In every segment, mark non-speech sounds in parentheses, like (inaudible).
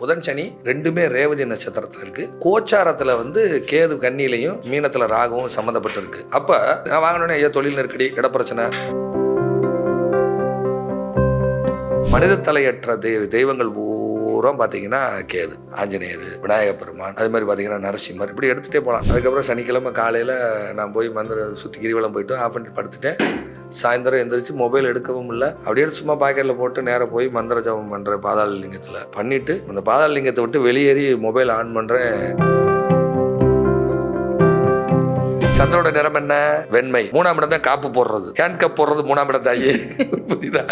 புதன் சனி ரெண்டுமே ரேவதி நட்சத்திரத்தில் இருக்கு. கோச்சாரத்தில் வந்து கேது கண்ணிலையும் மீனத்தில் ராகவும் சம்மந்தப்பட்டு இருக்கு அப்போ நான் வாங்கினோடனே ஐயா தொழில் நெருக்கடி இட பிரச்சனை. மனித தலையற்ற தெய்வ தெய்வங்கள் பூரா பார்த்தீங்கன்னா கேது ஆஞ்சநேயர் விநாயக பெருமான் அது மாதிரி பார்த்தீங்கன்னா நரசிம்மர். இப்படி எடுத்துகிட்டே போகலாம் அதுக்கப்புறம் சனிக்கிழமை காலையில் நான் போய் மந்திர சுற்றி கிரிவலம் போயிட்டு ஆஃப் பண்ணி படுத்துட்டேன். சாயந்தரம் எந்திரிச்சு மொபைல் எடுக்கவும் இல்லை. அப்படியே சும்மா பாக்கெட்டில் போட்டு நேராக போய் மந்திர ஜபம் பண்ணுறேன் பாதாள லிங்கத்தில். பண்ணிவிட்டு அந்த பாதாள லிங்கத்தை விட்டு வெளியேறி மொபைல் ஆன் பண்ணுறேன் சந்திரோட நிறம் என்ன? வெண்மை. மூணாம் இடம் தான் காப்பு போடுறது. ஹேண்ட் கப் போடுறது மூணாம் இடம் தாயே. புரியுதா?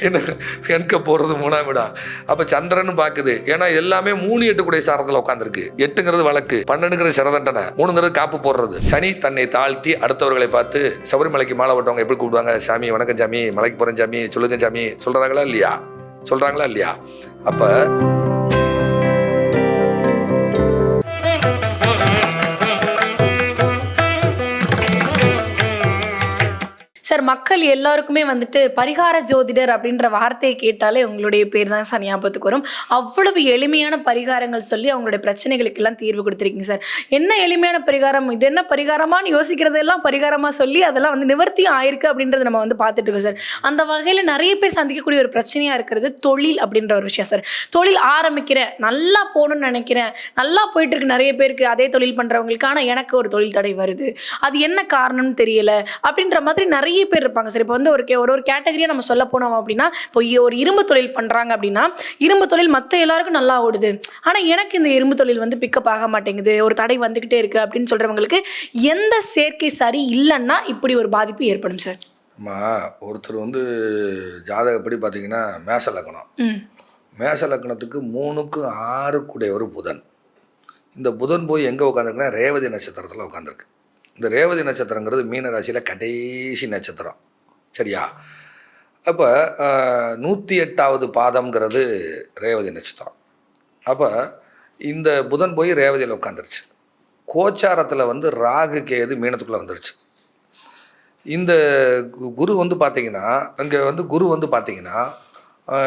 என்ன? ஹேண்ட் கப் போடுறது மூணாம் இடம் அப்ப சந்திரன் பாக்குது. ஏன்னா எல்லாமே மூணு எட்டு கூடிய சாரத்தில் உட்காந்துருக்கு எட்டுங்கிறது வழக்கு. பன்னெண்டுங்கிறது சிறதண்டனை மூணுங்கிறது காப்பு போடுறது. சனி தன்னை தாழ்த்தி அடுத்தவர்களை பார்த்து சபரிமலைக்கு மாலை ஓட்டவங்க எப்படி கூப்பிடுவாங்க? சாமி வணக்கம் சாமி. மலைக்கு போறேன் சாமி. சொல்லுங்க சாமி. சொல்றாங்களா இல்லையா? சொல்றாங்களா இல்லையா? அப்போ சார் மக்கள் எல்லாருக்குமே வந்துட்டு பரிகார ஜோதிடர் அப்படின்ற வார்த்தையை கேட்டாலே உங்களுடைய பேர் தான் சார் ஞாபகத்துக்கு வரும். அவ்வளவு எளிமையான பரிகாரங்கள் சொல்லி அவங்களுடைய பிரச்சனைகளுக்கெல்லாம் தீர்வு கொடுத்துருக்கீங்க சார். என்ன எளிமையான பரிகாரம்? இது என்ன பரிகாரமான்னு யோசிக்கிறதெல்லாம் பரிகாரமாக சொல்லி அதெல்லாம் வந்து நிவர்த்தி ஆயிருக்கு அப்படின்றத நம்ம வந்து பார்த்துட்டு இருக்கோம் சார். அந்த வகையில் நிறைய பேர் சந்திக்கக்கூடிய ஒரு பிரச்சனையாக இருக்கிறது தொழில் அப்படின்ற ஒரு விஷயம் சார். தொழில் ஆரம்பிக்கிறேன். நல்லா போகணும்னு நினைக்கிறேன். நல்லா போயிட்டு இருக்கு நிறைய பேருக்கு அதே தொழில் பண்ணுறவங்களுக்கு ஆனால் எனக்கு ஒரு தொழில் தடை வருது. அது என்ன காரணம்னு தெரியல அப்படின்ற மாதிரி நிறைய பேர் இருப்பாங்க. சார் இப்போ வந்து ஒரு ஒரு ஒரு கேட்டகரியாக நம்ம சொல்ல போனோம் அப்படின்னா இப்போ ஒரு இரும்பு தொழில் பண்ணுறாங்க அப்படின்னா இரும்பு தொழில் மற்ற எல்லாருக்கும் நல்லா ஓடுது. ஆனால் எனக்கு இந்த இரும்பு தொழில் வந்து பிக்கப் ஆக மாட்டேங்குது. ஒரு தடை வந்துக்கிட்டே இருக்குது அப்படின்னு சொல்கிறவங்களுக்கு எந்த சேர்க்கை சரி இல்லைன்னா இப்படி ஒரு பாதிப்பு ஏற்படும் சார் ஒருத்தர் வந்து ஜாதகப்படி பார்த்தீங்கன்னா மேச லக்னம். மேச லக்னத்துக்கு மூணுக்கு ஆறுக்குடையவர் புதன். இந்த புதன் போய் எங்கே உட்காந்துருக்குன்னா ரேவதி நட்சத்திரத்தில் உட்காந்துருக்கு இந்த ரேவதி நட்சத்திரங்கிறது மீன ராசியில் கடைசி நட்சத்திரம். சரியா? அப்போ நூற்றி எட்டாவது பாதம்ங்கிறது ரேவதி நட்சத்திரம். அப்போ இந்த புதன் போய் ரேவதியில் உட்காந்துருச்சு கோச்சாரத்தில் வந்து ராகு கேது மீனத்துக்குள்ளே வந்துருச்சு. இந்த கு- குரு வந்து பார்த்தீங்கன்னா அங்கே வந்து குரு வந்து பார்த்தீங்கன்னா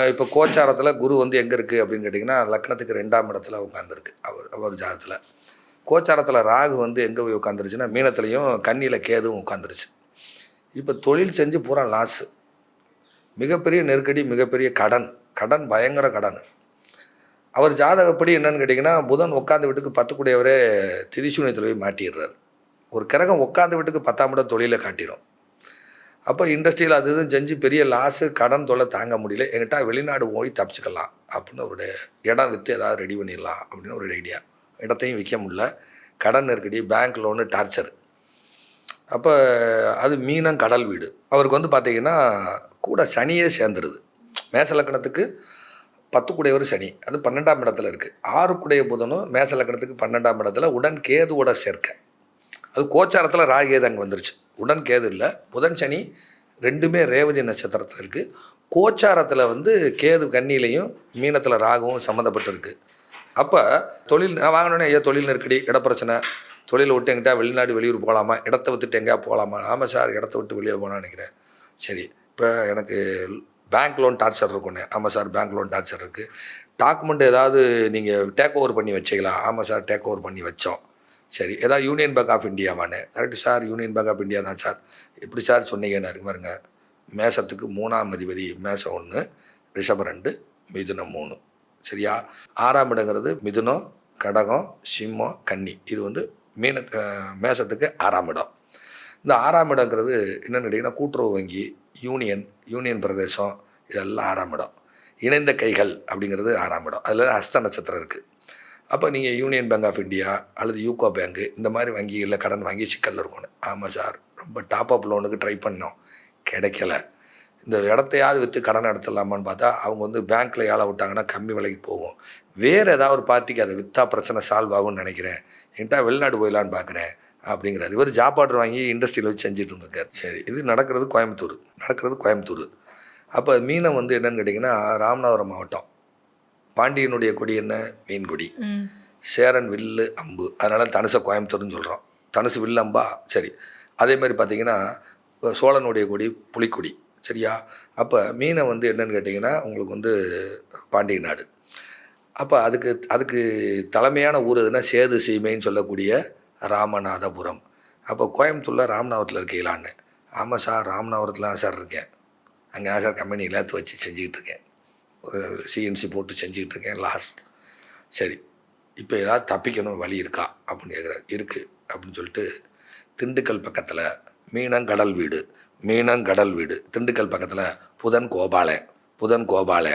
இப்போ கோச்சாரத்தில் குரு வந்து எங்கே இருக்குது அப்படின்னு கேட்டிங்கன்னா லக்னத்துக்கு ரெண்டாம் இடத்துல உட்காந்துருக்கு அவர் அவர் ஜாதத்தில். கோச்சாரத்தில் ராகு வந்து எங்கே போய் உட்காந்துருச்சுன்னா மீனத்துலேயும் கண்ணியில் கேதுவும் உட்காந்துருச்சு இப்போ தொழில் செஞ்சு பூரா லாஸு மிகப்பெரிய நெருக்கடி மிகப்பெரிய கடன். கடன் பயங்கர கடன். அவர் ஜாதகப்படி என்னன்னு கேட்டிங்கன்னா புதன் உட்காந்து வீட்டுக்கு பத்து கூடியவரே திதிசூனியத்தில் போய் மாட்டிடுறாரு. ஒரு கிரகம் உட்காந்து வீட்டுக்கு பத்தாம் இடம் தொழிலை காட்டிடும் அப்போ இண்டஸ்ட்ரியில் அது இதுவும் செஞ்சு பெரிய லாஸு கடன் தொல்லை தாங்க முடியல. என்கிட்ட வெளிநாடு போய் தப்பிச்சுக்கலாம் அப்படின்னு ஒரு இடம் விற்று ஏதாவது ரெடி பண்ணிடலாம் அப்படின்னு ஒரு ஐடியா இடத்தையும் விற்க முடில கடன் நெருக்கடி பேங்க் லோனு டார்ச்சர் அப்போ அது மீனம் கடல் வீடு. அவருக்கு வந்து பார்த்தீங்கன்னா கூட சனியே சேர்ந்துருது. மேசலக்கணத்துக்கு பத்து குடையவர் சனி. அது பன்னெண்டாம் இடத்துல இருக்குது ஆறு குடைய புதனும் மேசலக்கணத்துக்கு பன்னெண்டாம் இடத்துல உடன் கேதுவோட சேர்க்கை. அது கோச்சாரத்தில் ராகேது அங்கே வந்துருச்சு. உடன் கேது இல்லை. புதன் சனி ரெண்டுமே ரேவதி நட்சத்திரத்தில் இருக்குது கோச்சாரத்தில் வந்து கேது கன்னியிலையும் மீனத்தில் ராகவும் சம்மந்தப்பட்டிருக்கு அப்போ தொழில் நான் வாங்கினோடனே ஐயா தொழில் நெருக்கடி இட பிரச்சனை. விட்டு எங்கிட்ட வெளிநாடு வெளியூர் போகலாமா? இடத்த விட்டுட்டு எங்கேயா போகலாமா? ஆமாம் சார் இடத்த விட்டு வெளியே போகலான்னு நினைக்கிறேன். சரி இப்போ எனக்கு பேங்க் லோன் டார்ச்சர் இருக்குண்ணே ஆமாம் சார் பேங்க் லோன் டார்ச்சர் இருக்குது டாக்குமெண்ட் ஏதாவது நீங்கள் டேக் ஓவர் பண்ணி வச்சிக்கலாம். ஆமாம் சார் டேக் ஓவர் பண்ணி வச்சோம். சரி ஏதாவது union bank of இந்தியாவானே correct sir Union Bank of India தான் சார். எப்படி சார் சொன்னீங்கன்னு இருக்கு பாருங்க. மேசத்துக்கு மூணாம் அதிபதி மேசம் ஒன்று ரிஷபம் ரெண்டு மிதுனம் மூணு. சரியா? ஆறாம் இடங்கிறது மிதுனம் கடகம் சிம்மம் கன்னி. இது வந்து மீன மேசத்துக்கு ஆறாம் இடம். இந்த ஆறாம் இடங்கிறது என்னென்னு கேட்டிங்கன்னா கூட்டுறவு வங்கி யூனியன் யூனியன் பிரதேசம் இதெல்லாம் ஆறாம் இடம். இணைந்த கைகள் அப்படிங்கிறது ஆறாம் இடம். அதில் அஸ்த நட்சத்திரம் இருக்குது அப்போ நீங்கள் யூனியன் பேங்க் ஆஃப் இந்தியா அல்லது யூகோ பேங்க்கு இந்த மாதிரி வங்கிகளில் கடன் வாங்கி சிக்கலில் இருக்கணும். ஆமாம் சார் ரொம்ப டாப் அப் லோனுக்கு ட்ரை பண்ணோம். கிடைக்கல. இந்த இடத்தையாவது விற்று கடன் எடுத்துடலாமான்னு பார்த்தா அவங்க வந்து பேங்க்கில் ஏழை விட்டாங்கன்னா கம்மி விலைக்கு போகும். வேறு ஏதாவது ஒரு பார்ட்டிக்கு அதை விற்றா பிரச்சனை சால்வ் ஆகும்னு நினைக்கிறேன். என்கிட்ட வெளிநாடு போயிடலான்னு பார்க்குறேன் அப்படிங்கிறார். இவர் ஜாப் ஆர்டர் வாங்கி இண்டஸ்ட்ரியில் வச்சு செஞ்சுட்டு இருந்திருக்கார். சரி. இது நடக்கிறது கோயம்புத்தூர். நடக்கிறது கோயம்புத்தூர். அப்போ மீனம் வந்து என்னன்னு கேட்டிங்கன்னா ராமநாதபுரம் மாவட்டம். பாண்டியனுடைய கொடி என்ன? மீன் கொடி. ம். சேரன் வில்லு அம்பு. அதனால தனுசை கோயம்புத்தூர்னு சொல்கிறோம் தனுசு வில்லு அம்பா சரி. அதே மாதிரி பார்த்தீங்கன்னா இப்போ சோழனுடைய கொடி புலிக்கொடி. சரியா? அப்போ மீனை வந்து என்னன்னு கேட்டிங்கன்னா உங்களுக்கு வந்து பாண்டிய நாடு. அப்போ அதுக்கு அதுக்கு தலைமையான ஊர் எதுனா சேது சீமைன்னு சொல்லக்கூடிய ராமநாதபுரம். அப்போ கோயம்புத்தூரில் ராமநாதபுரத்தில் இருக்கீங்களான்னு. ஆமாம் சார் ராமநாதபுரத்தில் தான் சார் இருக்கேன். அங்கே தான் சார் கம்பெனி எல்லாத்து வச்சு செஞ்சுக்கிட்டு இருக்கேன். சிஎன்சி போட்டு செஞ்சுக்கிட்டு இருக்கேன் லாஸ் சரி. இப்போ ஏதாவது தப்பிக்கணும் வழி இருக்கா? அப்படின்னு கேட்குறாரு இருக்குது அப்படின்னு சொல்லிட்டு திண்டுக்கல் பக்கத்தில் மீனங்கடல் வீடு மீனங்கடல் வீடு. திண்டுக்கல் பக்கத்தில் புதன் கோபால புதன் கோபால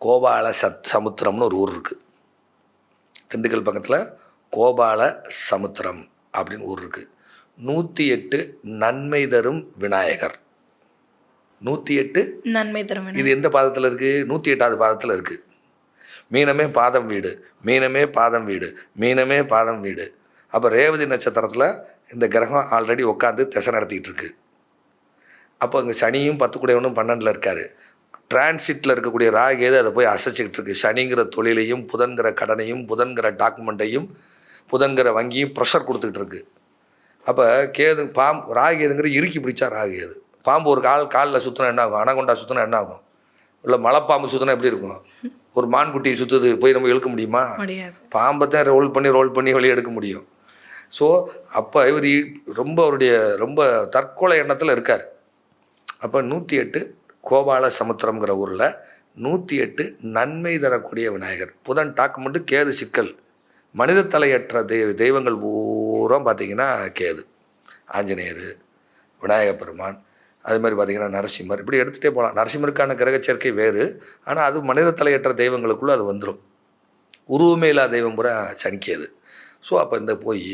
கோபால சத் சமுத்திரம்னு ஒரு ஊர் இருக்குது திண்டுக்கல் பக்கத்தில் கோபால சமுத்திரம் அப்படின்னு ஊர் இருக்குது நூற்றி எட்டு நன்மை தரும் விநாயகர். நூற்றி எட்டு நன்மை தரும். இது எந்த பாதத்தில் இருக்குது நூற்றி எட்டாவது பாதத்தில் இருக்குது மீனமே பாதம் வீடு மீனமே பாதம் வீடு மீனமே பாதம் வீடு. அப்போ ரேவதி நட்சத்திரத்தில் இந்த கிரகம் ஆல்ரெடி உட்காந்து திசை நடத்திட்டு இருக்கு. அப்போ அங்கே சனியும் பத்து குடையவனும் பன்னெண்டில் இருக்காரு. டிரான்சிட்டில் இருக்கக்கூடிய ராகேது அதை போய் அசைச்சிக்கிட்டு இருக்கு. சனிங்கிற தொழிலையும் புதன்கிற கடனையும் புதன்கிற டாக்குமெண்ட்டையும் புதன்கிற வங்கியும் ப்ரெஷர் கொடுத்துக்கிட்டு இருக்கு. அப்போ கேது பாம்பு ராகேதுங்கிற இறுக்கி பிடிச்சா ராகேது பாம்பு ஒரு கால் காலில் சுற்றினா என்ன ஆகும்? அனகொண்டா சுற்றினா என்ன ஆகும்? இல்லை மலைப்பாம்பு சுற்றினா எப்படி இருக்கும்? ஒரு மான்குட்டி சுற்றுது போய் நம்ம இழுக்க முடியுமா? பாம்பை தான் ரோல் பண்ணி ரோல் பண்ணி வெளியே எடுக்க முடியும். ஸோ அப்போ இவர் ரொம்ப அவருடைய ரொம்ப தற்கொலை எண்ணத்தில் இருக்கார். அப்போ நூற்றி எட்டு கோபால சமுத்திரம்ங்கிற ஊரில் நூற்றி எட்டு நன்மை தரக்கூடிய விநாயகர். புதன் டாக்குமெண்ட்டு கேது சிக்கல். மனித தலையற்ற தெய்வ தெய்வங்கள் பூரா பார்த்திங்கன்னா கேது ஆஞ்சநேயர் விநாயக பெருமான். அது மாதிரி பார்த்தீங்கன்னா நரசிம்மர். இப்படி எடுத்துகிட்டே போகலாம் நரசிம்மருக்கான கிரக சேர்க்கை வேறு. ஆனால் அது மனித தலையற்ற தெய்வங்களுக்குள்ளே அது வந்துடும் உருவமே இல்லாத தெய்வம் பூரா சனிக்கியது ஸோ அப்போ இந்த போய்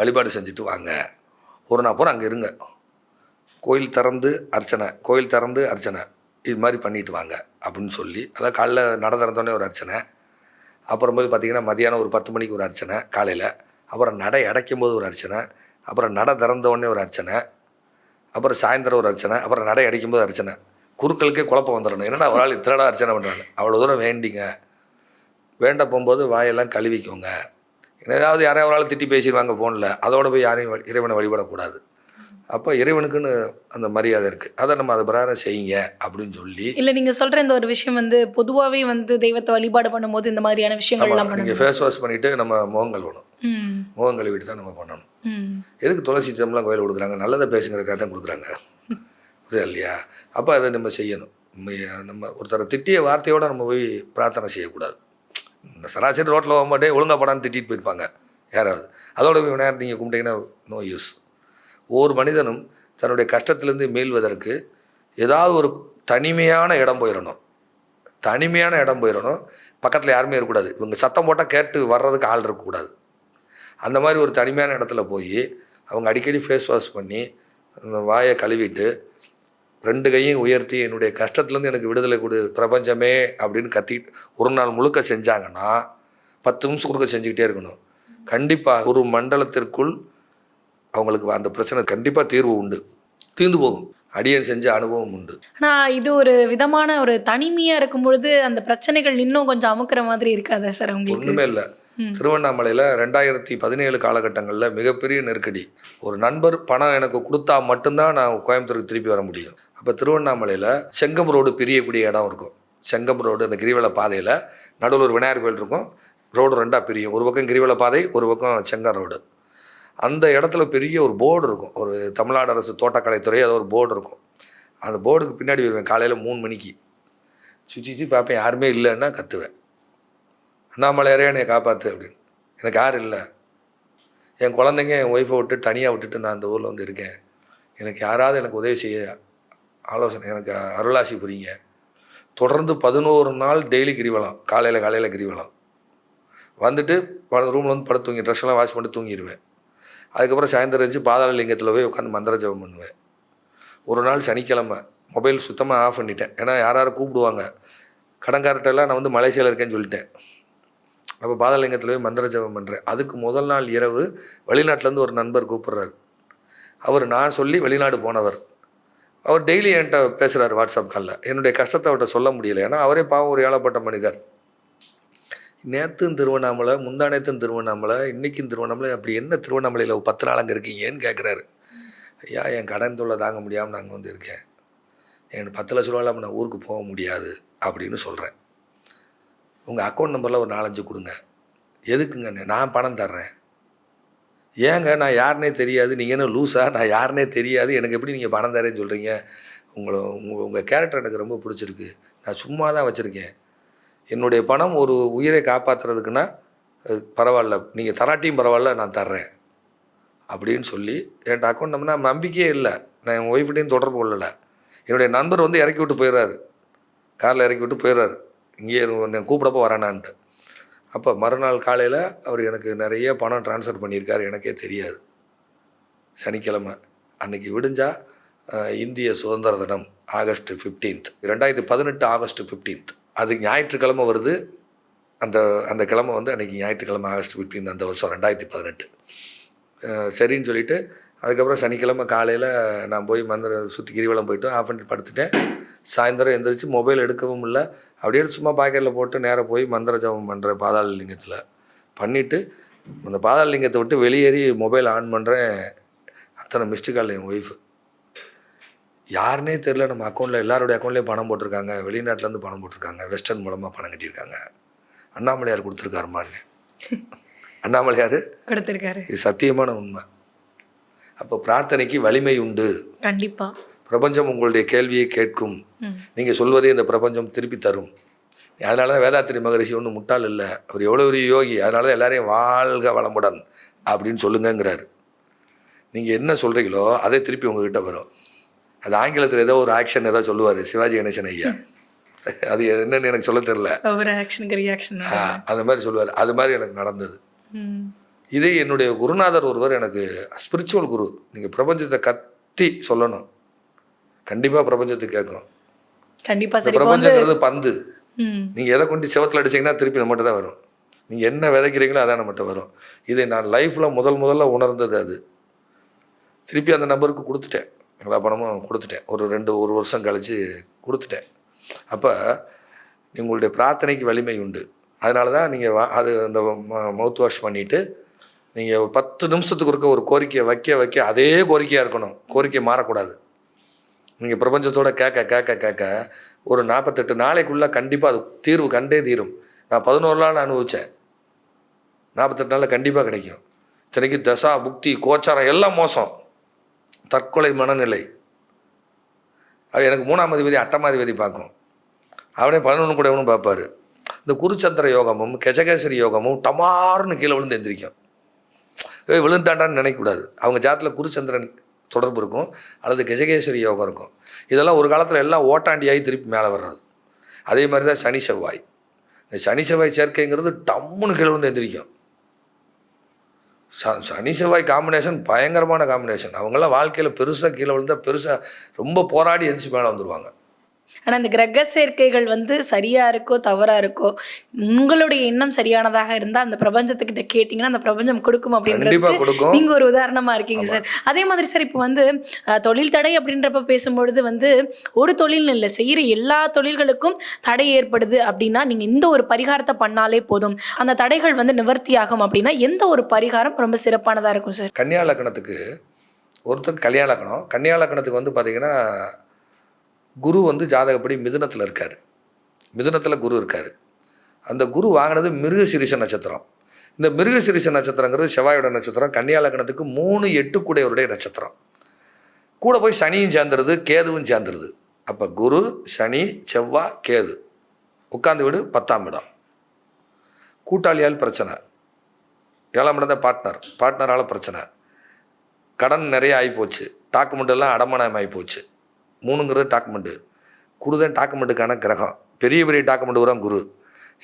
வழிபாடு செஞ்சுட்டு வாங்க. ஒரு நாள் பூரா அங்கே இருங்க. கோயில் திறந்து அர்ச்சனை கோயில் திறந்து அர்ச்சனை. இது மாதிரி பண்ணிட்டு வாங்க அப்படின்னு சொல்லி அதாவது காலைல நட திறந்தோடனே ஒரு அர்ச்சனை. அப்புறம் போது பார்த்தீங்கன்னா மதியானம் ஒரு பத்து மணிக்கு ஒரு அர்ச்சனை காலையில். அப்புறம் நடை அடைக்கும் போது ஒரு அர்ச்சனை. அப்புறம் நட திறந்த உடனே ஒரு அர்ச்சனை. அப்புறம் சாயந்தரம் ஒரு அர்ச்சனை. அப்புறம் நடை அடிக்கும்போது அர்ச்சனை. குருக்களுக்கே குழப்பம் வந்துடணும். என்னடா ஒரு ஆள் இத்தனடா அர்ச்சனை பண்ணுறாங்க அவ்வளோ தூரம் வேண்டிங்க. வேண்ட போகும்போது வாயெல்லாம் கழுவிக்கோங்க. ஏதாவது யாரையும் ஒரு ஆள் திட்டி பேசிடுவாங்க ஃபோனில் அதோட போய் யாரையும் வழி- இறைவனை வழிபடக்கூடாது. அப்போ இறைவனுக்குன்னு அந்த மரியாதை இருக்குது அதை நம்ம அது பிரகாரம் செய்யுங்க அப்படின்னு சொல்லி இல்ல நீங்க சொல்ற இந்த ஒரு விஷயம் வந்து பொதுவாவே வந்து தெய்வத்தை வழிபாடு பண்ணும்போது இந்த மாதிரியான விஷயங்கள் எல்லாம் நீங்கள் ஃபேஸ் வாஷ் பண்ணிவிட்டு நம்ம முகம் கழுவணும் முகம் கழுவிட்டு தான் நம்ம பண்ணணும். எதுக்கு துளசி சம்பளம் கோயில் கொடுக்குறாங்க? நல்லதை பேசுங்கிறக்காக தான் கொடுக்குறாங்க. புரியுதா இல்லையா? அப்போ அதை நம்ம செய்யணும். நம்ம- ஒருத்தரை திட்டிய வார்த்தையோடு நம்ம போய் பிரார்த்தனை செய்யக்கூடாது. சராசரி ரோட்டில் போகும்போதே ஒழுங்காக படான்னு திட்டிட்டு போயிருப்பாங்க. யாராவது. அதோட விநாயகர் நீங்கள் கும்பிட்டீங்கன்னா நோ யூஸ் ஒவ்வொரு மனிதனும் தன்னுடைய கஷ்டத்துலேருந்து மீள்வதற்கு ஏதாவது ஒரு தனிமையான இடம் போயிடணும். தனிமையான இடம் போயிடணும். பக்கத்தில் யாருமே இருக்கக்கூடாது. இவங்க சத்தம் போட்டால் கேட்டு வர்றதுக்கு ஆள் இருக்கக்கூடாது. அந்த மாதிரி ஒரு தனிமையான இடத்துல போய் அவங்க அடிக்கடி ஃபேஸ் வாஷ் பண்ணி வாயை கழுவிட்டு ரெண்டு கையும் உயர்த்தி என்னுடைய கஷ்டத்துலேருந்து எனக்கு விடுதலை கொடு பிரபஞ்சமே அப்படின்னு கத்திட்டு ஒரு நாள் முழுக்க செஞ்சாங்கன்னா பத்து நிமிஷம் கொடுக்க செஞ்சுக்கிட்டே இருக்கணும். கண்டிப்பாக ஒரு மண்டலத்திற்குள் அவங்களுக்கு அந்த பிரச்சனை கண்டிப்பாக தீர்வு உண்டு. தீர்ந்து போகும். அடியன் செஞ்ச அனுபவம் உண்டு. ஆனா இது ஒரு விதமான ஒரு தனிமையா இருக்கும் பொழுது அந்த பிரச்சனைகள் இன்னும் கொஞ்சம் அமுக்குற மாதிரி இருக்காதா சார் உங்களுக்கு? ஒன்றுமே இல்லை. திருவண்ணாமலையில் ரெண்டாயிரத்தி பதினேழு காலகட்டங்களில் மிகப்பெரிய நெருக்கடி. ஒரு நண்பர் பணம் எனக்கு கொடுத்தா மட்டும்தான் நான் கோயம்புத்தூருக்கு திருப்பி வர முடியும். அப்போ திருவண்ணாமலையில் செங்கம் ரோடு பிரியக்கூடிய இடம் இருக்கும். செங்கம் ரோடு அந்த கிரிவல பாதையில் நடுவில் ஒரு விநாயகர் கோயில் இருக்கும். ரோடு ரெண்டாக பிரியும். ஒரு பக்கம் கிரிவல பாதை ஒரு பக்கம் செங்கம் ரோடு. அந்த இடத்துல பெரிய ஒரு போர்டு இருக்கும். ஒரு தமிழ்நாடு அரசு தோட்டக்கலைத்துறை அது ஒரு போர்டு இருக்கும். அந்த போர்டுக்கு பின்னாடி வருவேன் காலையில் மூணு மணிக்கு. சுச்சிச்சு பார்ப்பேன். யாருமே இல்லைன்னா கற்றுவேன் அண்ணாமலையாரே என்னை காப்பாற்று அப்படின்னு. எனக்கு யார் இல்லை. என் குழந்தைங்க என் ஒய்ஃபை விட்டு தனியாக விட்டுட்டு நான் அந்த ஊரில் வந்து இருக்கேன். எனக்கு யாராவது எனக்கு உதவி செய்ய ஆலோசனை எனக்கு அருளாசி புரியுங்க. தொடர்ந்து பதினோரு நாள் டெய்லி கிரிவலம். காலையில் காலையில் கிரிவலம். வந்துட்டு ரூமில் வந்து படுத்து தூங்கி ட்ரெஸ்லாம் வாஷ் பண்ணி தூங்கிடுவேன் அதுக்கப்புறம் சாயந்தரம் வச்சு பாதாள லிங்கத்தில் போய் உட்காந்து மந்திர ஜெபம் பண்ணுவேன். ஒரு நாள் சனிக்கிழமை மொபைல் சுத்தமாக ஆஃப் பண்ணிட்டேன். ஏன்னா யார் யாரும் கூப்பிடுவாங்க கடன்கார்ட்டெல்லாம் நான் வந்து மலேசியாவில் இருக்கேன்னு சொல்லிட்டேன். அப்போ பாதாளிங்கத்தில் போய் மந்திர ஜபம் பண்ணுறேன் அதுக்கு முதல் நாள் இரவு வெளிநாட்டிலேருந்து ஒரு நண்பர் கூப்பிட்றாரு. அவர் நான் சொல்லி வெளிநாடு போனவர். அவர் டெய்லி என்கிட்ட பேசுகிறார் வாட்ஸ்அப் காலில் என்னுடைய கஷ்டத்தை அவர்கிட்ட சொல்ல முடியல. ஏன்னா அவரே பாவம் ஒரு ஏழப்பட்ட மனிதர். நேற்றும் திருவண்ணாமலை முந்தானேத்தும் திருவண்ணாமலை இன்றைக்கும் திருவண்ணாமலை அப்படி என்ன திருவண்ணாமலையில் பத்து நாள் அங்கே இருக்கீங்கன்னு கேட்குறாரு ஐயா என் கடன் தொல்லை தாங்க முடியாமல் நாங்கள் வந்து இருக்கேன். எனக்கு பத்து லட்ச ரூபா இல்லாமல் நான் ஊருக்கு போக முடியாது அப்படின்னு சொல்கிறேன் உங்கள் அக்கௌண்ட் நம்பரில் ஒரு நாலஞ்சு கொடுங்க. எதுக்குங்க? நான் பணம் தர்றேன். ஏங்க நான் யாருனே தெரியாது. நீங்கள் என்ன லூஸா நான் யாருனே தெரியாது. எனக்கு எப்படி நீங்கள் பணம் தரேன்னு சொல்கிறீங்க உங்களை உங்கள் உங்கள் கேரக்டர் எனக்கு ரொம்ப பிடிச்சிருக்கு. நான் சும்மா தான் வச்சுருக்கேன். என்னுடைய பணம் ஒரு உயிரை காப்பாற்றுறதுக்குன்னா பரவாயில்ல. நீங்கள் தராட்டியும் பரவாயில்ல நான் தர்றேன். அப்படின்னு சொல்லி என்கிட்ட அக்கௌண்ட் நம்பர் நம்பிக்கையே இல்லை. நான் என் ஒய்ஃப்டையும் தொடர்பு கொள்ளலை. என்னுடைய நண்பர் வந்து இறக்கி விட்டு போயிடுறாரு. காரில் இறக்கி விட்டு போயிடுறாரு. இங்கேயே கூப்பிடப்போ வரானான்ட்டு. அப்போ மறுநாள் காலையில் அவர் எனக்கு நிறைய பணம் ட்ரான்ஸ்ஃபர் பண்ணியிருக்காரு எனக்கே தெரியாது. சனிக்கிழமை. அன்னைக்கு விடிஞ்சா இந்திய சுதந்திர தினம் ஆகஸ்ட் ஃபிஃப்டீன்த் ரெண்டாயிரத்தி பதினெட்டு ஆகஸ்ட் ஃபிஃப்டீன்த் அது ஞாயிற்றுக்கிழமை வருது. அந்த அந்த கிழமை வந்து அன்றைக்கி ஞாயிற்றுக்கிழமை ஆகஸ்ட் ஃபிஃப்டீன்த் அந்த வருஷம் ரெண்டாயிரத்தி பதினெட்டு. சரின்னு சொல்லிட்டு அதுக்கப்புறம் சனிக்கிழமை காலையில் நான் போய் மந்திர சுற்றி கிரிவலம் போயிட்டு ஆஃப் பண்ணிட்டு படுத்துட்டேன். சாயந்தரம் எந்திரிச்சு மொபைல் எடுக்கவும் இல்லை. அப்படியே சும்மா பாக்கெட்டில் போட்டு நேராக போய் மந்திர ஜபம் பண்ணுறேன் பாதாள லிங்கத்தில். பண்ணிவிட்டு அந்த பாதாள லிங்கத்தை விட்டு வெளியேறி மொபைல் ஆன் பண்ணுறேன் அத்தனை மிஸ்டு கால் என் ஒய்ஃபு யாருனே தெரில நம்ம அக்கௌண்ட்டில் எல்லாருடைய அக்கௌண்ட்லேயும் பணம் போட்டிருக்காங்க. வெளிநாட்டிலேருந்து பணம் போட்டிருக்காங்க. வெஸ்டர்ன் மூலமாக பணம் கட்டியிருக்காங்க. அண்ணாமலையார் கொடுத்துருக்காருமான்னு (laughs) அண்ணாமலையார் கொடுத்துருக்காரு. இது சத்தியமான உண்மை. அப்போ பிரார்த்தனைக்கு வலிமை உண்டு. கண்டிப்பா. பிரபஞ்சம் உங்களுடைய கேள்வியை கேட்கும். நீங்கள் சொல்வதை இந்த பிரபஞ்சம் திருப்பி தரும். அதனால தான் வேதாத்திரி மகரிஷி ஒன்றும் முட்டாள் இல்லை. அவர் எவ்வளோ ஒரு யோகி. அதனால தான் எல்லாரையும் வாழ்க வளமுடன் அப்படின்னு சொல்லுங்கங்கிறாரு. நீங்கள் என்ன சொல்கிறீங்களோ அதே திருப்பி உங்ககிட்ட வரும். அது ஆங்கிலத்தில் ஏதோ ஒரு ஆக்ஷன் ஏதோ சொல்லுவார் சிவாஜி கணேசன் ஐயா. அது என்னன்னு எனக்கு சொல்ல தெரில அந்த மாதிரி சொல்லுவார். அது மாதிரி எனக்கு நடந்தது. இதே என்னுடைய குருநாதர் ஒருவர் எனக்கு ஸ்பிரிச்சுவல் குரு நீங்கள் பிரபஞ்சத்தை கத்தி சொல்லணும். கண்டிப்பாக பிரபஞ்சத்துக்கு கேட்கும். கண்டிப்பா இந்த சரி இப்போ வந்து பிரபஞ்சங்கிறது பந்து. நீங்கள் எதை கொண்டு செவத்தில் அடிச்சீங்கன்னா திருப்பி நம்மகிட்ட தான் வரும். நீங்கள் என்ன விதைக்கிறீங்களோ அதான் நம்மகிட்ட வரும். இதை நான் லைஃப்பில் முதல் முதல்ல உணர்ந்தது அது. திருப்பி அந்த நம்பருக்கு கொடுத்துட்டேன். எல்லா பணமும் கொடுத்துட்டேன். ஒரு ரெண்டு ஒரு வருஷம் கழித்து கொடுத்துட்டேன். அப்போ உங்களுடைய பிரார்த்தனைக்கு வலிமை உண்டு. அதனால தான் நீங்கள் அது அந்த மவுத் வாஷ் பண்ணிவிட்டு நீங்கள் ஒரு பத்து நிமிஷத்துக்கு இருக்க ஒரு கோரிக்கையை வைக்க வைக்க அதே கோரிக்கையாக இருக்கணும். கோரிக்கை மாறக்கூடாது. நீங்கள் பிரபஞ்சத்தோட கேட்க கேட்க கேட்க ஒரு நாற்பத்தெட்டு நாளைக்குள்ளே கண்டிப்பாக அது தீர்வு கண்டே தீரும். நான் பதினோரு நாள் அனுபவித்தேன் நாற்பத்தெட்டு நாளில் கண்டிப்பாக கிடைக்கும். இத்தனைக்கு தசா புக்தி கோச்சாரம் எல்லாம் மோசம். தற்கொலை மனநிலை. அது எனக்கு மூணாம் அதிபதி அட்டமாதிபதி பார்க்கும். அவனே பதினொன்று கூட இவனும் பார்ப்பாரு. இந்த குருச்சந்திர யோகமும் கெஜகேசரி யோகமும் டமார்னு கீழே விழுந்து எந்திரிக்கும். விழுந்தாண்டான்னு நினைக்கக்கூடாது. அவங்க ஜாத்தில் குருச்சந்திரன் தொடர்பு இருக்கும் அல்லது கஜகேஸ்வரி யோகம் இருக்கும். இதெல்லாம் ஒரு காலத்தில் எல்லாம் ஓட்டாண்டியாகி திருப்பி மேலே வர்றது. அதே மாதிரி தான் சனி செவ்வாய். இந்த சனி செவ்வாய் சேர்க்கைங்கிறது டம்முன்னு கீழே வந்து எந்திரிக்கும். ச சனி செவ்வாய் காம்பினேஷன் பயங்கரமான காம்பினேஷன் அவங்கெல்லாம் வாழ்க்கையில் பெருசாக கீழே விழுந்தால் பெருசாக ரொம்ப போராடி எந்திரிச்சு மேலே வந்துடுவாங்க ஆனா இந்த கிரக சேர்க்கைகள் வந்து சரியா இருக்கோ தவறா இருக்கோ உங்களுடைய எண்ணம் சரியானதாக இருந்தா அந்த பிரபஞ்சத்துக்கிட்ட கேட்டீங்கன்னா அந்த பிரபஞ்சம் கொடுக்கும் அப்படின்றது கொடுக்கும். நீங்க ஒரு உதாரணமா இருக்கீங்க சார். அதே மாதிரி சார் இப்போ வந்து தொழில் தடை அப்படின்றப்ப பேசும்பொழுது வந்து ஒரு தொழில் இல்லை செய்யற எல்லா தொழில்களுக்கும் தடை ஏற்படுது அப்படின்னா நீங்க இந்த ஒரு பரிகாரத்தை பண்ணாலே போதும். அந்த தடைகள் வந்து நிவர்த்தியாகும் அப்படின்னா எந்த ஒரு பரிகாரம் ரொம்ப சிறப்பானதா இருக்கும் சார்? கன்னியா லக்னத்துக்கு ஒருத்தர் கல்யாண லக்னம் கன்னியா வந்து பார்த்தீங்கன்னா குரு வந்து ஜாதகப்படி மிதுனத்தில் இருக்கார். மிதுனத்தில் குரு இருக்கார். அந்த குரு வாங்கினது மிருகசிரிஷ நட்சத்திரம். இந்த மிருகசிரிஷ நட்சத்திரங்கிறது செவ்வாயோட நட்சத்திரம் கன்னியாலக்கணத்துக்கு மூணு எட்டு கூடையவருடைய நட்சத்திரம். கூட போய் சனியும் சேர்ந்துருது கேதுவும் சேர்ந்துருது. அப்போ குரு சனி செவ்வா கேது. உட்காந்து வீடு பத்தாம் இடம். கூட்டாளியால் பிரச்சனை. ஏழாம் இடம் தான் பார்ட்னர் பார்ட்னரால் பிரச்சனை. கடன் நிறைய ஆகிப்போச்சு டாக்குமெண்ட் எல்லாம் அடமானம் ஆகிப்போச்சு மூணுங்கிறது டாக்குமெண்ட்டு குரு தான் டாக்குமெண்ட்டுக்கான கிரகம். பெரிய பெரிய டாக்குமெண்ட் வரும் குரு.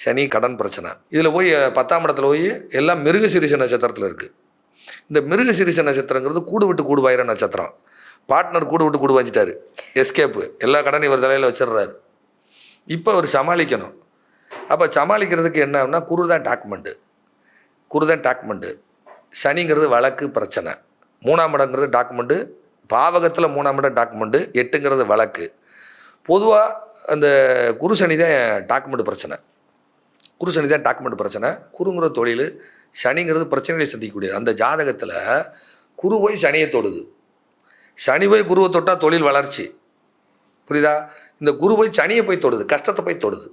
சனி கடன் பிரச்சனை. இதில் போய் பத்தாம் இடத்துல போய் எல்லாம் மிருகசிரிச நட்சத்திரத்தில் இருக்குது இந்த மிருகசிரிச நட்சத்திரங்கிறது கூடு விட்டு கூடு வாயிற நட்சத்திரம். பார்ட்னர் கூடு விட்டு கூடு வாங்கிட்டாரு எஸ்கேப்பு எல்லா கடனையும் இவர் தலையில் வச்சிடுறாரு. இப்போ அவர் சமாளிக்கணும். அப்போ சமாளிக்கிறதுக்கு என்ன அப்படின்னா குரு தான் டாக்குமெண்ட்டு குரு தான் டாக்குமெண்ட்டு சனிங்கிறது வழக்கு பிரச்சனை. மூணாம் இடங்கிறது டாக்குமெண்ட்டு பாவகத்தில் மூணாம் இடம் டாக்குமெண்ட்டு எட்டுங்கிறது வழக்கு. பொதுவாக அந்த குருசனி தான் டாக்குமெண்ட் பிரச்சனை. குருசனி தான் டாக்குமெண்ட் பிரச்சனை. குருங்கிற தொழில் சனிங்கிறது பிரச்சனைகளை சந்திக்கக்கூடியது. அந்த ஜாதகத்தில் குரு போய் சனியை தொடுது. சனி போய் குருவை தொட்டால் தொழில் வளர்ச்சி. புரியுதா? இந்த குரு போய் சனியை போய் தொடுது. கஷ்டத்தை போய் தொடுது.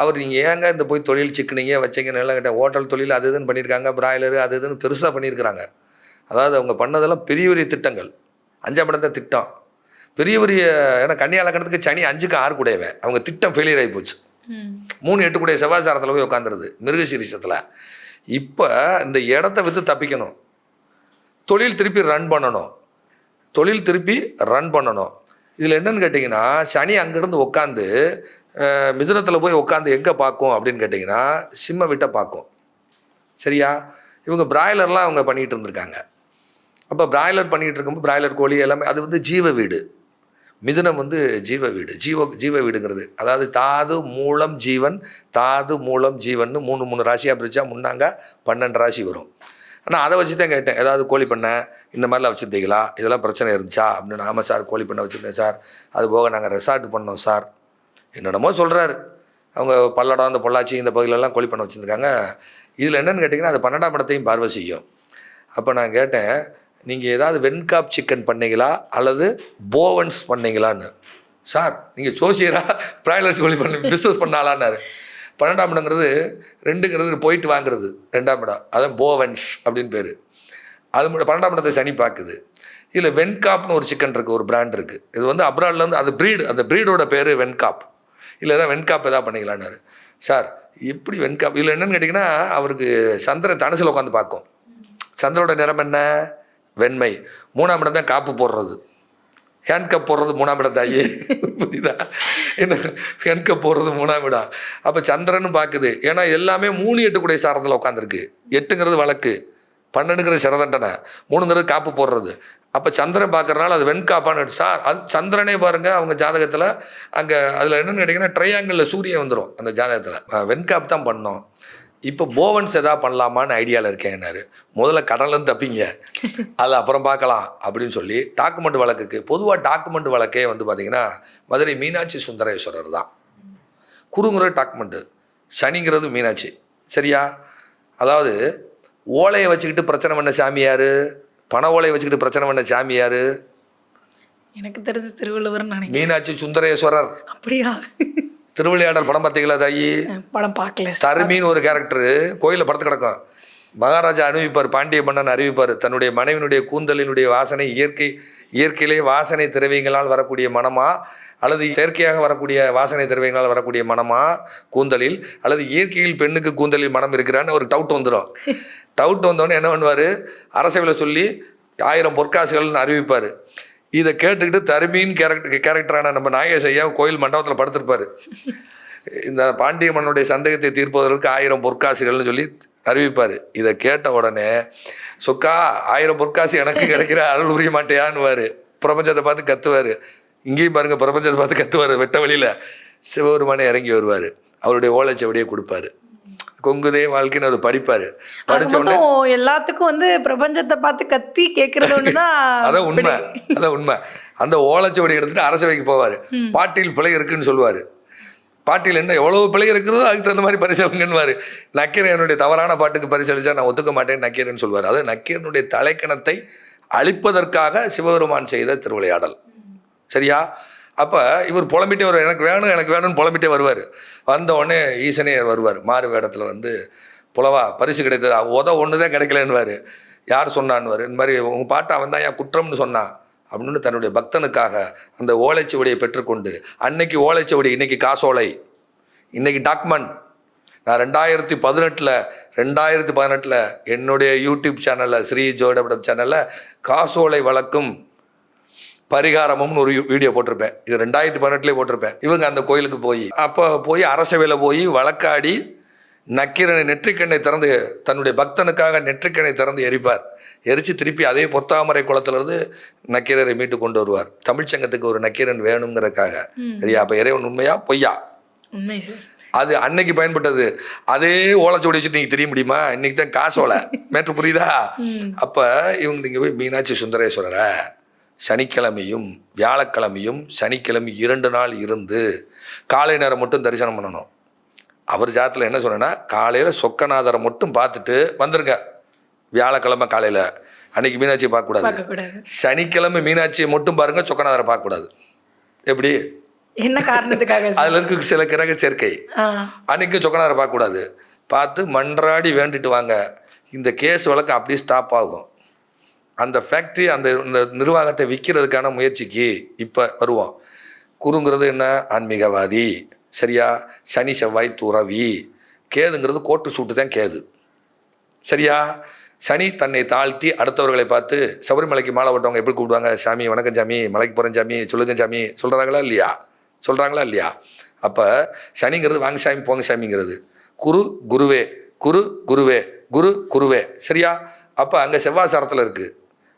அவர் நீங்கள் ஏங்க இந்த போய் தொழில் சிக்கினீங்க வச்சிங்க நல்லா கேட்டால் ஹோட்டல் தொழில் அது இதுன்னு பண்ணியிருக்காங்க பிராய்லரு அது இதுன்னு பெருசாக பண்ணியிருக்கிறாங்க அதாவது அவங்க பண்ணதெல்லாம் பெரிய பெரிய திட்டங்கள். அஞ்சாம் இடம் தான் திட்டம் பெரிய பெரிய ஏன்னா கன்னியா லக்கணத்துக்கு சனி அஞ்சுக்கு ஆறு கூடையவன் அவங்க திட்டம் ஃபெயிலியர் ஆகி போச்சு. மூணு எட்டு கூடிய செவ்வாய்சாரத்தில் போய் உட்காந்துருது மிருகசீரிஷத்தில். இப்போ இந்த இடத்த விற்று தப்பிக்கணும். தொழில் திருப்பி ரன் பண்ணணும். தொழில் திருப்பி ரன் பண்ணணும். இதில் என்னன்னு கேட்டிங்கன்னா சனி அங்கேருந்து உட்காந்து மிதுனத்தில் போய் உட்காந்து எங்கே பார்க்கும் அப்படின்னு கேட்டிங்கன்னா சிம்ம விட்ட பார்க்கும். சரியா? இவங்க பிராய்லர்லாம் அவங்க பண்ணிகிட்டு இருந்திருக்காங்க. அப்போ பிராய்லர் பண்ணிகிட்டு இருக்கும்போது பிராய்லர் கோழி எல்லாமே அது வந்து ஜீவ வீடு. மிதுனம் வந்து ஜீவ வீடு. ஜீவ ஜீவ வீடுங்கிறது. அதாவது தாது மூலம் ஜீவன் தாது மூலம் ஜீவன் மூணு மூணு ராசியாக பிரித்தா முன்னாங்க பன்னெண்டு ராசி வரும். ஆனால் அதை வச்சு தான் கேட்டேன். ஏதாவது கோழி பண்ணை இந்த மாதிரிலாம் வச்சுருந்தீங்களா? இதெல்லாம் பிரச்சனை இருந்துச்சா? அப்படின்னு ஆமாம் சார் கோழி பண்ணை வச்சுருந்தேன் சார். அது போக நாங்கள் ரெசார்ட் பண்ணோம் சார். என்னென்னமோ சொல்கிறாரு அவங்க பல்லடம் அந்த பொள்ளாச்சி இந்த பகுதியிலலாம் கோழி பண்ணை வச்சுருக்காங்க இதில் என்னென்னு கேட்டிங்கன்னா அது பன்னெண்டாம் இடத்தையும் பார்வை செய்யும். அப்போ நான் கேட்டேன் நீங்கள் ஏதாவது வெண்காப் சிக்கன் பண்ணீங்களா? அல்லது போவன்ஸ் பண்ணீங்களான்னு? சார் நீங்கள் சோசியராக ப்ராய்லர்ஸ் கோழி பண்ண பிஸ்னஸ் பண்ணாலான்னாரு பன்னெண்டாம் இடங்கிறது ரெண்டுங்கிறது போயிட்டு வாங்குறது ரெண்டாம் இடம். அதான் போவன்ஸ் அப்படின்னு பேர். அது மட்டும் பன்னெண்டாம் இடத்தை சனி பார்க்குது. இதில் வெண்காப்னு ஒரு சிக்கன் இருக்குது ஒரு பிராண்ட் இருக்குது இது வந்து அப்ராட்லேருந்து அது ப்ரீடு அந்த ப்ரீடோட பேர் வெண்காப். இல்லை ஏதாவது வெண்காப் எதாவது பண்ணிக்கலான்னாரு சார் எப்படி வெண்காப் இதில் என்னென்னு கேட்டிங்கன்னா அவருக்கு சந்திரன் தனசில் உட்காந்து பார்க்கும். சந்திரோட நிறம் என்ன? வெண்மை. மூணாம் இடம் தான் காப்பு போடுறது. ஹேண்ட் கப் போடுறது மூணாம் இடம் தாயி புரியுதா? என்ன ஹேண்ட்கப் போடுறது மூணாம் இடம் அப்போ சந்திரன் பார்க்குது ஏன்னா எல்லாமே மூணு எட்டு கூட சாரத்தில் உட்காந்துருக்கு எட்டுங்கிறது வழக்கு. பன்னெண்டுங்கிறது சிறதண்டனை. மூணுங்கிறது காப்பு போடுறது. அப்போ சந்திரன் பார்க்கறனால அது வெண்காப்பான்னு சார் அது சந்திரனே பாருங்கள் அவங்க ஜாதகத்தில் அங்கே அதில் என்னென்னு கேட்டிங்கன்னா ட்ரையாங்கிளில் சூரியன் வந்துடும் அந்த ஜாதகத்தில். வெண்காப் தான் பண்ணோம். இப்போ போவன்ஸ் எதா பண்ணலாமான்னு ஐடியாவில் இருக்கேன்னாரு. முதல்ல கடல்லேருந்து தப்பிங்க. அது அப்புறம் பார்க்கலாம் அப்படின்னு சொல்லி டாக்குமெண்ட் வழக்குக்கு பொதுவாக டாக்குமெண்ட் வழக்கே வந்து பார்த்திங்கன்னா மதுரை மீனாட்சி சுந்தரேஸ்வரர் தான். குருங்கிற டாக்குமெண்ட்டு சனிங்கிறது மீனாட்சி. சரியா? அதாவது ஓலையை வச்சுக்கிட்டு பிரச்சனை பண்ண சாமியார் பண ஓலையை வச்சுக்கிட்டு பிரச்சனை பண்ண சாமியார் எனக்கு தெரிஞ்ச திருவள்ளுவர் நினைக்கிறேன். மீனாட்சி சுந்தரேஸ்வரர். அப்படியா? திருவிளையாடல் படம் பார்த்தீங்களா தாயி? படம் பார்க்கல தருமின்னு ஒரு கேரக்டரு கோயிலில் படுத்து கிடக்கும். மகாராஜா அறிவிப்பார் பாண்டிய மன்னன் அறிவிப்பார் தன்னுடைய மனைவினுடைய கூந்தலினுடைய வாசனை இயற்கை இயற்கையிலே வாசனை திரவியங்களால் வரக்கூடிய மனமா? அல்லது செயற்கையாக வரக்கூடிய வாசனை திரவியங்களால் வரக்கூடிய மனமா? கூந்தலில். அல்லது இயற்கையில் பெண்ணுக்கு கூந்தலில் மனம் இருக்கிறான்னு ஒரு டவுட் வந்துடும் டவுட் (laughs) வந்தோடனே என்ன பண்ணுவார்? அரசவையில் சொல்லி ஆயிரம் பொற்காசுகள்னு அறிவிப்பார். இதை கேட்டுக்கிட்டு தருமின்னு கேரக்டர் கேரக்டரான நம்ம நாகேஷ் ஐயா கோயில் மண்டபத்தில் படுத்திருப்பாரு. இந்த பாண்டிய மன்னனுடைய சந்தேகத்தை தீர்ப்பதற்கு ஆயிரம் பொற்காசுகள்னு சொல்லி அறிவிப்பார். இதை கேட்ட உடனே சொக்கா ஆயிரம் பொற்காசு எனக்கு கிடைக்கிற அருள் புரிய மாட்டேயான்னுவார். பிரபஞ்சத்தை பார்த்து கத்துவார். இங்கேயும் பாருங்க பிரபஞ்சத்தை பார்த்து கத்துவார் வெட்ட வழியில். சிவபெருமானே இறங்கி வருவார். அவருடைய ஓலைச்சவடியை கொடுப்பாரு. கொங்குதே வாழ்க்கைன்னு அது படிப்பார். படித்த உடனே எல்லாத்துக்கும் வந்து பிரபஞ்சத்தை பார்த்து கத்தி கேட்கறது (laughs) ஒண்ணுதான் அதான் உண்மை. அதான் உண்மை. அந்த ஓலைச்சுவடி எடுத்துட்டு அரசவைக்கு போவார். பாட்டில் பிழை இருக்குன்னு சொல்லுவார். பாட்டில் என்ன எவ்வளவு பிழை இருக்கிறதோ அதுக்கு தகுந்த மாதிரி பரிசீலனைன்னுவார் நக்கீரன் என்னுடைய தவறான பாட்டுக்கு பரிசளிச்சா நான் ஒத்துக்க மாட்டேன்னு நக்கீரன் சொல்வார் அது நக்கீரனுடைய தலைக்கணத்தை அழிப்பதற்காக சிவபெருமான் செய்த திருவிளையாடல். சரியா? அப்போ இவர் புலம்பிட்டே வருவார். எனக்கு வேணும் எனக்கு வேணும்னு புலம்பிட்டே வருவார். வந்த உடனே ஈசனையர் வருவார். மாறு வேடத்தில் வந்து புலவா பரிசு கிடைத்தது? உத ஒன்று தான் கிடைக்கலன்னுவார். யார் சொன்னான்வார் இந்த மாதிரி உங்கள் பாட்டை அவன் தான் என் குற்றம்னு சொன்னான் அப்படின்னு தன்னுடைய பக்தனுக்காக அந்த ஓலைச்சுவடியை பெற்றுக்கொண்டு அன்னைக்கு ஓலைச்சுவடி இன்னைக்கு காசோலை. இன்னைக்கு டாக்குமெண்ட் நான் ரெண்டாயிரத்தி பதினெட்டில் ரெண்டாயிரத்தி பதினெட்டில் என்னுடைய யூடியூப் சேனலில் ஸ்ரீ ஜோடபடம் சேனலில் காசோலை வழக்கும் பரிகாரமும்னு ஒரு வீடியோ போட்டிருப்பேன். இது ரெண்டாயிரத்தி பதினெட்டுலேயே போட்டிருப்பேன். இவங்க அந்த கோயிலுக்கு போய் அப்போ போய் அரசவையில் போய் வழக்காடி நக்கீரனை நெற்றிக்கண்ணை திறந்து தன்னுடைய பக்தனுக்காக நெற்றிக்கண்ணை திறந்து எரிப்பார். எரித்து திருப்பி அதே பொத்தாமரை குளத்திலிருந்து நக்கீரரை மீட்டு கொண்டு வருவார். தமிழ்ச்சங்கத்துக்கு ஒரு நக்கீரன் வேணுங்கிறதுக்காக சரியா? அப்போ இறைவன் உண்மையா? பொய்யா? உண்மை சார். அது அன்னைக்கு பயன்பட்டது. அதே ஓலைச்சுவடி வச்சுட்டு நீங்கள் தெரிய முடியுமா? இன்னைக்கு தான் காசோலை. (laughs) மேட்ரு புரியுதா? அப்போ இவங்க நீங்கள் போய் மீனாட்சி சுந்தரேஸ்வரரை சனிக்கிழமையும் வியாழக்கிழமையும் சனிக்கிழமை இரண்டு நாள் இருந்து காலை நேரம் மட்டும் தரிசனம் பண்ணணும். அவர் ஜாதத்தில் என்ன சொன்னேன்னா காலையில் சொக்கநாதரை மட்டும் பார்த்துட்டு வந்துருங்க. வியாழக்கிழமை காலையில். அன்னைக்கு மீனாட்சியை பார்க்கக்கூடாது. சனிக்கிழமை மீனாட்சியை மட்டும் பாருங்க சொக்கநாதரை பார்க்கக்கூடாது. எப்படி? என்ன காரணத்துக்காக? (laughs) அதில் இருக்க சில கிரக சேர்க்கை. ஆ. அன்னைக்கு சொக்கனாரை பார்க்கக்கூடாது. பார்த்து மன்றாடி வேண்டிட்டு வாங்க. இந்த கேஸ் வழக்கு அப்படியே ஸ்டாப் ஆகும். அந்த ஃபேக்ட்ரி அந்த இந்த நிர்வாகத்தை விற்கிறதுக்கான முயற்சிக்கு இப்போ வருவோம். குருங்கிறது என்ன? ஆன்மீகவாதி. சரியா? சனி செவ்வாய் துறவி. கேதுங்கிறது கோட்டு சூட்டு தான் கேது. சரியா? சனி தன்னை தாழ்த்தி அடுத்தவர்களை பார்த்து சபரிமலைக்கு மாலை போட்டவங்க எப்படி கூப்பிடுவாங்க? சாமி வணக்கம் சாமி மலைக்கு போகிறேன் சாமி சொல்லுங்க சாமி சொல்கிறாங்களா இல்லையா? சொல்கிறாங்களா இல்லையா? அப்போ சனிங்கிறது வாங்க சாமி போங்க சாமிங்கிறது. குரு குருவே குரு குருவே குரு குருவே. சரியா? அப்போ அங்கே செவ்வாய் சாரத்தில் இருக்குது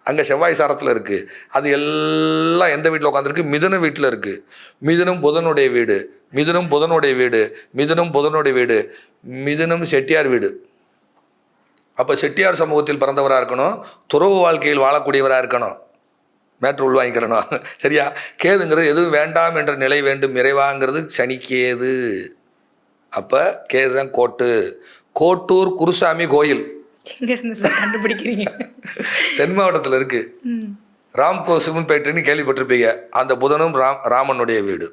அங்கே செவ்வாய் சாரத்தில் இருக்குது அது எல்லாம் எந்த வீட்டில் உட்காந்துருக்கு மிதுன வீட்டில் இருக்குது மிதுனும் புதனுடைய வீடு. மிதுனும் புதனுடைய வீடு. மிதுனும் புதனுடைய வீடு. மிதுனும் செட்டியார் வீடு. அப்போ செட்டியார் சமூகத்தில் பிறந்தவராக இருக்கணும். துறவு வாழ்க்கையில் வாழக்கூடியவராக இருக்கணும். மேட்ரு உள்வாங்கிக்கிறணும் (laughs) சரியா? கேதுங்கிறது எதுவும் வேண்டாம் என்ற நிலை வேண்டும். இறைவாங்கிறது சனி கேது அப்போ கேது தான் கோட்டு. கோட்டூர் குருசாமி கோயில். சார் கண்டுபிடிக்கிறீங்க? தென் மாவட்டத்தில் இருக்கு. ராம்கோ சிவன்பேட்டைன்னு கேள்விப்பட்டிருப்பீங்க. அந்த புதனும் ராம் ராமனுடைய வீடு.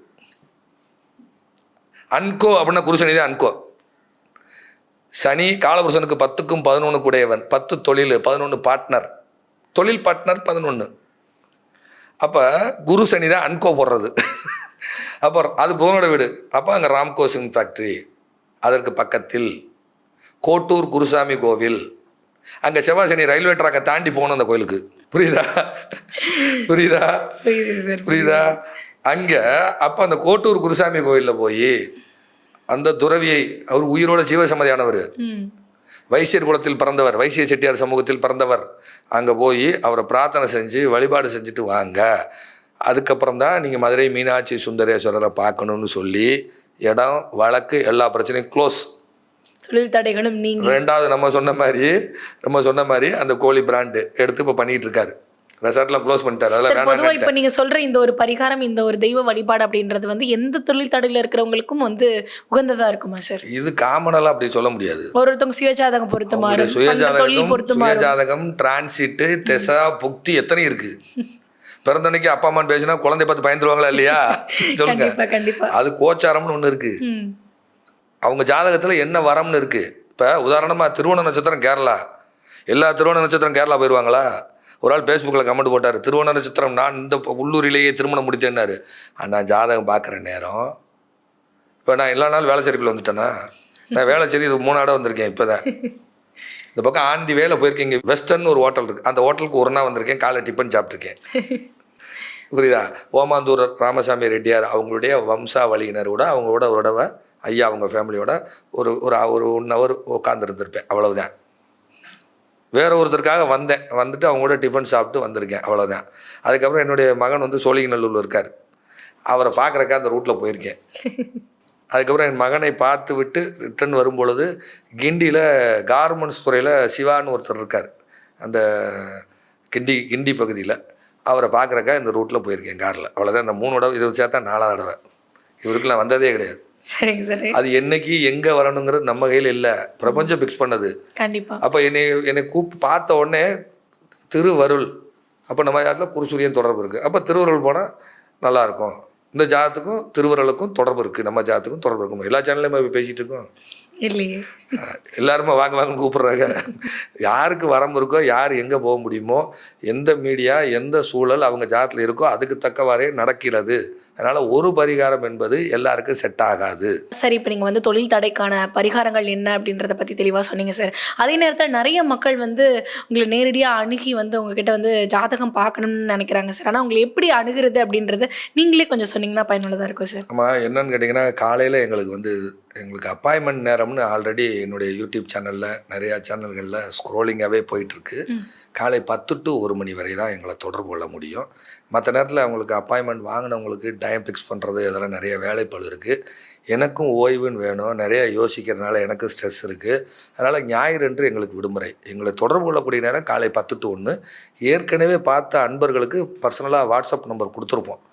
அன்கோ அப்படின்னா குருசனி தான் அன்கோ. சனி காலபுருஷனுக்கு பத்துக்கும் பதினொன்று உடையவன். பத்து தொழில் பதினொன்று பார்ட்னர் தொழில் பார்ட்னர் பதினொன்று அப்போ குரு சனி தான் அன்கோ போடுறது. அப்போ அது புதனோட வீடு. அப்போ அங்கே ராம்கோ சிங் ஃபேக்ட்ரி அதற்கு பக்கத்தில் கோட்டூர் குருசாமி கோவில். அங்கே செவ்வாய் சனி ரயில்வே ட்ராக்கை தாண்டி போகணும் அந்த கோயிலுக்கு. புரியுதா? புரியுதா? புரியுது அங்கே அப்போ அந்த கோட்டூர் குருசாமி கோயிலில் போய் அந்த துறவியை அவர் உயிரோட ஜீவசம்மதியானவர் ம். வைசியர் குலத்தில் பிறந்தவர் வைசிய செட்டியார் சமூகத்தில் பிறந்தவர். அங்கே போய் அவரை பிரார்த்தனை செஞ்சு வழிபாடு செஞ்சுட்டு வாங்க. அதுக்கப்புறம் தான் நீங்கள் மதுரை மீனாட்சி சுந்தரேஸ்வரரை பார்க்கணும்னு சொல்லி இடம் வழக்கு எல்லா பிரச்சனையும் க்ளோஸ் தொழில் தடைகளும் நீங்க. ரெண்டாவது நம்ம சொன்ன மாதிரி நம்ம சொன்ன மாதிரி அந்த கோழி பிராண்டு எடுத்து இப்போ பண்ணிட்டு இருக்காரு. ரெசார்ட்லாம் க்ளோஸ் பண்ணிட்டாரு. அதெல்லாம் சார் பொதுவா வேணாம் இப்ப நீங்க சொல்ற இந்த ஒரு பரிகாரம் இந்த ஒரு தெய்வ வழிபாடு அப்படின்றது வந்து எந்த தொழில் தடையில இருக்கிறவங்களுக்கும் வந்து உகந்ததா இருக்குமா சார்? இது காமனெல்லாம் அப்படி சொல்ல முடியாது. ஒரு ஒருத்தவங்க சுயஜாதகம் பொறுத்து மாறும். சுயஜாதகம் சுயஜாதகம் டிரான்சிட்டு தெசா புக்தி எத்தனை இருக்கு. பிறந்தன்னைக்கு அப்பா அம்மான்னு பேசினா குழந்தை பார்த்து பயந்துருவாங்களா இல்லையா? (laughs) சொல்லுங்க. அது கோச்சாரம்னு ஒன்று இருக்கு. அவங்க ஜாதகத்தில் என்ன வரம்னு இருக்குது இப்போ உதாரணமாக திருவோண நட்சத்திரம் கேரளா. எல்லா திருவோண நட்சத்திரம் கேரளா போயிடுவாங்களா ஒரு ஆள் ஃபேஸ்புக்கில் கமெண்ட் போட்டார் திருவோண நட்சத்திரம் நான் இந்த உள்ளூரிலேயே திருமணம் முடித்தேன்னாரு. நான் ஜாதகம் பார்க்குற நேரம். இப்போ நான் எல்லா நாள் வேலைச்சேரிக்குள்ள வந்துட்டேன்னா நான் வேலைச்சேரி இது மூணு இடம் வந்திருக்கேன் இப்போ தான் இந்த பக்கம் ஆண்டி வேலை போயிருக்கேன் இங்கே வெஸ்டர்ன் ஒரு ஹோட்டல் இருக்குது அந்த ஹோட்டலுக்கு ஒரு நாள் வந்திருக்கேன் காலை டிஃபன் சாப்பிட்ருக்கேன் புரியுதா? ஓமாந்தூர் ராமசாமி ரெட்டியார் அவங்களுடைய வம்சாவளியினரோட அவங்களோட ஒரு தடவை ஐயா அவங்க ஃபேமிலியோட ஒரு ஒரு ஒரு ஒன் ஹவர் உட்காந்துருந்துருப்பேன் அவ்வளவுதான். வேற ஒருத்தருக்காக வந்தேன். வந்துட்டு அவங்களோட டிஃபன் சாப்பிட்டு வந்திருக்கேன். அவ்வளோதான் அதுக்கப்புறம் என்னுடைய மகன் வந்து சோழிங்கநல்லூரில் இருக்கார். அவரை பார்க்குறக்கா அந்த ரூட்டில் போயிருக்கேன். அதுக்கப்புறம் என் மகனை பார்த்து விட்டு ரிட்டர்ன் வரும்பொழுது கிண்டியில் கார்மெண்ட்ஸ் துறையில் சிவான்னு ஒருத்தர் இருக்கார். அந்த கிண்டி கிண்டி பகுதியில் அவரை பார்க்குறக்கா இந்த ரூட்டில் போயிருக்கேன் காரில் அவ்வளோதான் இந்த மூணு தடவை இது சேர்த்தா நாலாவது தடவை. இவருக்குலாம் வந்ததே கிடையாது. சரிங்க சார். அது என்னைக்கு எங்கே வரணுங்கிறது நம்ம கையில் இல்லை. பிரபஞ்சம் ஃபிக்ஸ் பண்ணது. கண்டிப்பா. அப்போ என்னை என்னை கூப்பிட்டு பார்த்த உடனே திருவருள் அப்போ நம்ம ஜாதத்தில் குருசூரியன் தொடர்பு இருக்குது அப்போ திருவருள் போனால் நல்லாயிருக்கும் இந்த ஜாதத்துக்கும் திருவருளுக்கும் தொடர்பு இருக்குது நம்ம ஜாதத்துக்கும் தொடர்பு இருக்கும் எல்லா சேனல்லையும் இப்போ பேசிகிட்டு இருக்கோம். இல்லையே. எல்லாருமே வாங்க வாங்கன்னு கூப்பிடுறாங்க. யாருக்கு வரம்பு இருக்கோ யார் எங்கே போக முடியுமோ எந்த மீடியா எந்த சூழல் அவங்க ஜாதத்தில் இருக்கோ அதுக்கு தக்கவாறே நடக்கிறது. அதனால் ஒரு பரிகாரம் என்பது எல்லாருக்கும் செட் ஆகாது. சரி இப்போ நீங்கள் வந்து தொழில் தடைக்கான பரிகாரங்கள் என்ன அப்படின்றத பற்றி தெளிவாக சொன்னீங்க சார் அதே நேரத்தில் நிறைய மக்கள் வந்து உங்களை நேரடியாக அணுகி வந்து உங்ககிட்ட வந்து ஜாதகம் பார்க்கணும்னு நினைக்கிறாங்க சார் ஆனால் உங்களை எப்படி அணுகிறது அப்படின்றத நீங்களே கொஞ்சம் சொன்னீங்கன்னா பயனுள்ளதாக இருக்கும் சார் ஆமாம் என்னன்னு கேட்டிங்கன்னா காலையில் எங்களுக்கு வந்து எங்களுக்கு அப்பாயின்மெண்ட் நேரம்னு ஆல்ரெடி என்னுடைய யூடியூப் சேனலில் நிறையா சேனல்களில் ஸ்க்ரோலிங்காகவே போயிட்டுருக்கு காலை பத்து டு ஒரு மணி வரை தான் எங்களை தொடர்பு கொள்ள முடியும். மற்ற நேரத்தில் அவங்களுக்கு அப்பாயின்மெண்ட் வாங்கினவங்களுக்கு டைம் ஃபிக்ஸ் பண்ணுறது இதெல்லாம் நிறைய வேலைப்பழு இருக்குது எனக்கும் ஓய்வுன்னு வேணும். நிறையா யோசிக்கிறதுனால எனக்கு ஸ்ட்ரெஸ் இருக்குது அதனால் ஞாயிறன்று எங்களுக்கு விடுமுறை. எங்களை தொடர்பு கொள்ளக்கூடிய நேரம் காலை பத்து டு ஒன்று. ஏற்கனவே பார்த்த அன்பர்களுக்கு பர்சனலாக வாட்ஸ்அப் நம்பர் கொடுத்துருப்போம்.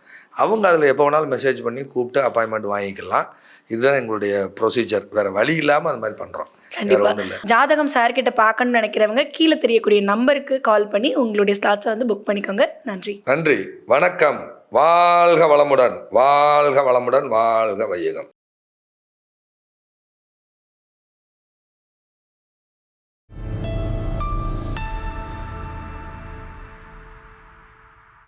அவங்க அதில் எப்போ வேணாலும் மெசேஜ் பண்ணி கூப்பிட்டு அப்பாயின்மெண்ட் வாங்கிக்கலாம். இதுதான் எங்களுடைய ப்ரொசீஜர் வேறு வழி இல்லாமல் அது மாதிரி பண்ணுறோம் கண்டிப்பாக ஜாதகம் சார் கிட்ட பார்க்கணும்னு நினைக்கிறவங்க கீழே தெரியக்கூடிய நம்பருக்கு கால் பண்ணி உங்களுடைய ஸ்லாட்ஸை வந்து புக் பண்ணிக்கோங்க. நன்றி. நன்றி. வணக்கம். வாழ்க வளமுடன். வாழ்க வளமுடன். வாழ்க வையகம்.